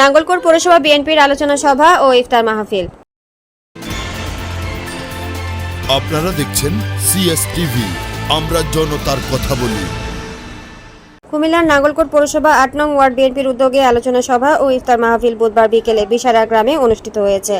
নাঙ্গলকোট পৌরসভা, বিএনপির আলোচনা সভা ও ইফতার মাহফিল। আপনারা দেখছেন সিএসটিভি আমরা জনতার কথা বলি। কুমিল্লার নাঙ্গলকোট পৌরসভা আট নং ওয়ার্ড বিএনপির উদ্যোগে আলোচনা সভা ও ইফতার মাহফিল বুধবার বিকেলে বিশারা গ্রামে অনুষ্ঠিত হয়েছে।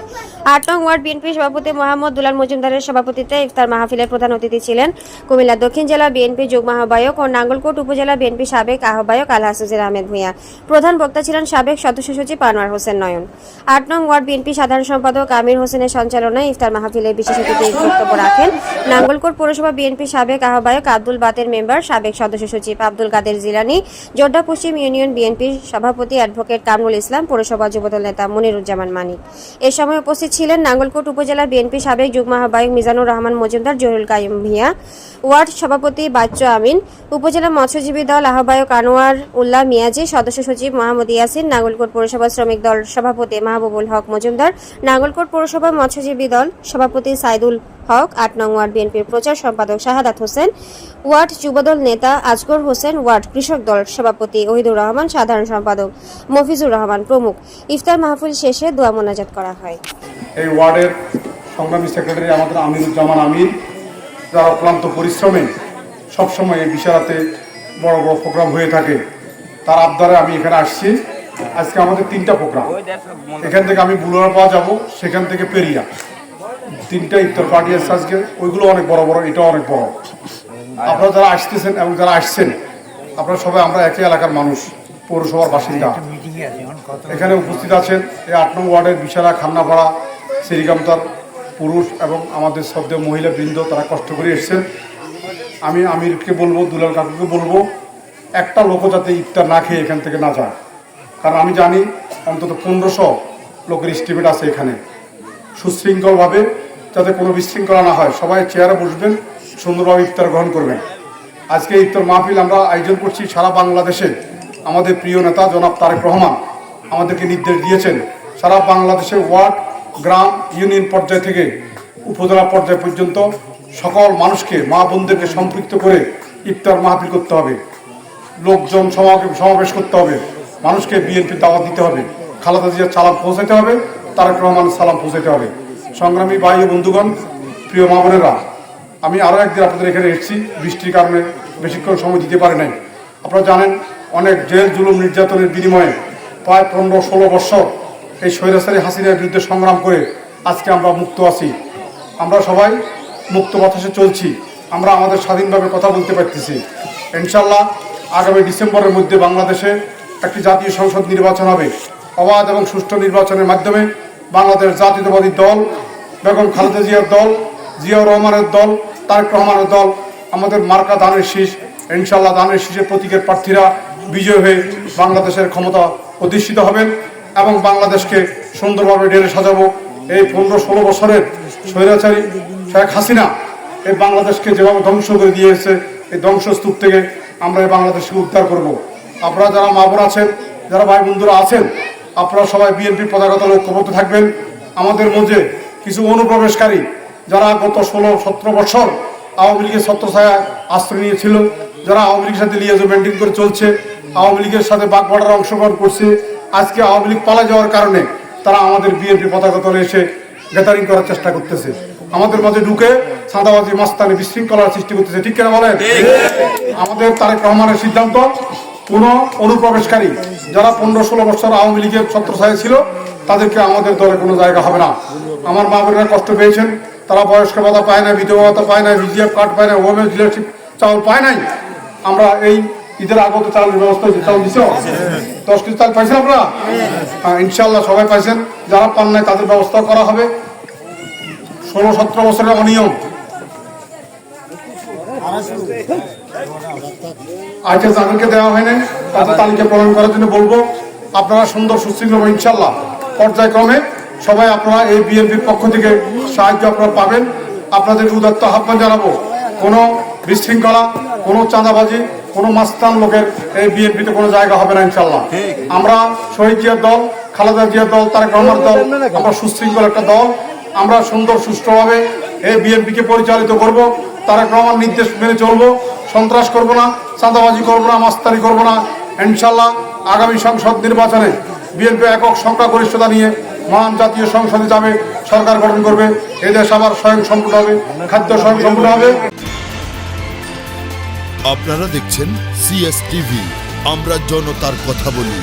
আট নং ওয়ার্ড বিএনপি সভাপতি মোহাম্মদ দুলাল মজুমদারের সভাপতিত্বে ইফতার মাহফিলের প্রধান অতিথি ছিলেন কুমিল্লা দক্ষিণ জেলা বিএনপি যুগ্ম আহ্বায়ক ও নাঙ্গলকোট উপজেলা বিএনপি সাবেক আহ্বায়ক আল হাসুজির আহমেদ ভূঁইয়া। প্রধান বক্তা ছিলেন সাবেক সদস্য সচিব আনোয়ার হোসেন নয়ন। আট নং ওয়ার্ড বিএনপি সাধারণ সম্পাদক আমির হোসেনের সঞ্চালনায় ইফতার মাহফিলে বিশেষ অতিথি বক্তব্য রাখেন নাঙ্গলকোট পৌরসভা বিএনপি সাবেক আহ্বায়ক আব্দুল বাতের মেম্বার, সাবেক সদস্য সচিব আব্দুল কাদের জিলানি জোড্ডা পশ্চিম ইউনিয়ন বিএনপির সভাপতি অ্যাডভোকেট কামরুল ইসলাম, পৌরসভা যুবদল নেতা মনিরুজ্জামান মানিক। এ সময় উপস্থিত ছিলেন নাঙ্গলকোট উপজেলা বিএনপি সাবেক যুগ্ম আহ্বায়ক মিজানুর রহমান মজুমদার, জহিরুল কাইম ভিয়া ওয়ার্ড সভাপতি বাচ্চু আমিন, উপজেলা মৎস্যজীবী দল আহ্বায়ক আনোয়ার উল্লাহ মিয়াজি, সদস্য সচিব মোহাম্মদ ইয়াসিন, নাঙ্গলকোট পৌরসভা শ্রমিক দল সভাপতি মাহবুবুল হক মজুমদার, নাঙ্গলকোট পৌরসভা মৎস্যজীবী দল সভাপতি সাইদুল হক, আট নং ওয়ার্ড বিএনপির প্রচার সম্পাদক শাহাদাত হোসেন, ওয়ার্ড যুবদল নেতা আজগর হোসেন, ওয়ার্ড কৃষক দল সভাপতি ওহিদুর রহমান, সাধারণ সম্পাদক মফিজুর রহমান প্রমুখ। ইফতার মাহফিল শেষে দোয়া মোনাজাত করা হয়। এই ওয়ার্ডের সংগ্রামী সেক্রেটারি আমাদের আমিরুজ্জামান আমির, যারা অক্লান্ত পরিশ্রমে সবসময় এই বিশালাতে বড় বড় প্রোগ্রাম হয়ে থাকে, তার আবদারে আমি এখানে আসছি। আজকে আমাদের তিনটা প্রোগ্রাম। এখান থেকে আমি বুলোয়ার পাওয়া যাব, সেখান থেকে পেরিয়া। তিনটা ইফতার পার্টি আছে আজকে ওইগুলো অনেক বড় বড় এটাও অনেক বড়। আপনারা যারা আসতেছেন এবং যারা আসছেন আপনারা সবাই আমরা একই এলাকার মানুষ পৌরসভার বাসিন্দা। এখানে উপস্থিত আছেন এই আট নং ওয়ার্ডের বিশালা খান্নাপাড়া শ্রীকান্তার পুরুষ এবং আমাদের শব্দ মহিলা বৃন্দ তারা কষ্ট করে এসছেন। আমি আমিরকে বলব দুলাল কাকুকে বলব একটা লোকও যাতে ইফতার না খেয়ে এখান থেকে না যায়। কারণ আমি জানি অন্তত পনেরোশো লোকের স্টিমেট আছে এখানে। সুশৃঙ্খলভাবে যাতে কোনো বিশৃঙ্খলা না হয়। সবাই চেয়ারে বসবেন, সুন্দরভাবে ইফতার গ্রহণ করবেন। আজকে ইফতার মাহফিল আমরা আয়োজন করছি সারা বাংলাদেশে। আমাদের প্রিয় নেতা জনাব তারেক রহমান আমাদেরকে নির্দেশ দিয়েছেন, সারা বাংলাদেশের ওয়ার্ড, গ্রাম, ইউনিয়ন পর্যায় থেকে উপজেলা পর্যায় পর্যন্ত সকল মানুষকে, মা বোনদেরকে সম্পৃক্ত করে ইফতার মাহফিল করতে হবে। লোকজন সমাবেশ করতে হবে। মানুষকে বিএনপি দাওয়াত দিতে হবে। খালাদা জিয়ার সালাম পৌঁছাতে হবে। তারেক রহমান সালাম পৌঁছাতে হবে। সংগ্রামী ভাই ও বন্ধুগণ, প্রিয় মা বোনেরা, আমি আরও একদিন আপনাদের এখানে এসেছি। বৃষ্টির কারণে বেশিক্ষণ সময় দিতে পারে নাই। আপনারা জানেন, অনেক জেল, জুলুম, নির্যাতনের বিনিময়ে প্রায় পনেরো, ষোলো বছর এই স্বৈরাচারী হাসিনার বিরুদ্ধে সংগ্রাম করে আজকে আমরা মুক্ত আছি। আমরা সবাই মুক্ত বাতাসে চলছি। আমরা আমাদের স্বাধীনভাবে কথা বলতে পারতেছি। ইনশাল্লাহ আগামী ডিসেম্বরের মধ্যে বাংলাদেশে একটি জাতীয় সংসদ নির্বাচন হবে। অবাধ এবং সুষ্ঠু নির্বাচনের মাধ্যমে বাংলাদেশ জাতীয়তাবাদী দল, বেগম খালেদা জিয়ার দল, জিয়াউর রহমানের দল, তারেক রহমানের দল, আমাদের মার্কা দানের শীষ ইনশাল্লাহ দানের শীষের প্রতীকের প্রার্থীরা বিজয় হয়ে বাংলাদেশের ক্ষমতা অধিষ্ঠিত হবেন এবং বাংলাদেশকে সুন্দরভাবে ডেরে সাজাবো এই পনেরো ষোলো বছরের স্বৈরাচারী শেখ হাসিনা এই বাংলাদেশকে যেভাবে ধ্বংস করে দিয়েছে, এই ধ্বংসস্তূপ থেকে আমরা এই বাংলাদেশকে উদ্ধার করব। আপনারা যারা মা আছেন, যারা ভাই বন্ধুরা আছেন আপনারা সবাই বিএনপি পতাকা তলে ঐক্যবদ্ধ থাকবেন। আমাদের মধ্যে কিছু অনুপ্রবেশকারী যারা গত ষোলো সতেরো বছর আওয়ামী লীগের ছত্রছায়া আশ্রয় নিয়েছিল যারা আওয়ামী লীগের সাথে লিয়াজো মেনটেন করে চলছে আওয়ামী লীগের সাথে বাগবাড়ার অংশগ্রহণ করছে। আজকে আওয়ামী লীগ পালা যাওয়ার কারণে তারা আমাদের বিএনপি পতাকা তলে এসে গ্যাদারিং করার চেষ্টা করতেছে। আমাদের মাঝে ঢুকে সাদাবাজি মাস্তানি বিশৃঙ্খলার সৃষ্টি করতেছে। ঠিক কেনা বলেন? আমাদের তারেক রহমানের সিদ্ধান্ত কোন অনুপ্রবেশকারী যারা পনেরো ষোলো বছর আওয়ামী লীগের ছত্রছায়া ছিল, তাদেরকে আমাদের দলে কোনো জায়গা হবে না। আমার মা বোনেরা কষ্ট পেয়েছেন। তারা বয়স্ক ভাতা পায় না বিধবা ভাতা পায় না বিজিএফ কার্ড পায় না ওমেন্স লিডারশিপ চাউল পায় নাই। আমরা এই ঈদের আগত চাউলের ব্যবস্থা হয়েছে। চাউল দিছ? দশ কেজি চাল পাইছেন আপনারা? হ্যাঁ ইনশাল্লাহ সবাই পাইছেন। যারা পান নাই, তাদের ব্যবস্থা করা হবে। ষোলো সতেরো বছরের অনিয়ম। আজকে যাদেরকে দেওয়া হয় নাই তাদের তালিকা প্রদান করার জন্য বলব, আপনারা সুন্দর সুশৃঙ্খল ইনশাল্লাহ পর্যায়ক্রমে সবাই আপনারা এই বিএনপির পক্ষ থেকে সাহায্য আপনারা পাবেন। আপনাদের উদাত্ত আহ্বান জানাব, কোনো বিশৃঙ্খলা, কোনো চাঁদাবাজি, কোনো মাস্তান লোকের এই বিএনপিতে কোনো জায়গা হবে না ইনশাল্লাহ আমরা শহীদ জিয়ার দল, খালেদা জিয়ার দল, তারেক রহমান দল, আমরা সুশৃঙ্খল একটা দল। আমরা সুন্দর, সুষ্ঠুভাবে এই বিএনপিকে পরিচালিত করব, তারেক রহমান নির্দেশ মেনে চলবো। সন্ত্রাস করব না, চাঁদাবাজি করব না মাস্তারি করব না। ইনশাল্লাহ আগামী সংসদ নির্বাচনে বিএনপি একক সংখ্যাগরিষ্ঠতা নিয়ে মহান জাতীয় সংসদে যাবে, সরকার গঠন করবে এদেশ আবার স্বয়ং সম্পূর্ণ হবে, খাদ্য স্বয়ং সম্পূর্ণ হবে। আপনারা দেখছেন সিএস টিভি আমরা জনতার কথা বলি।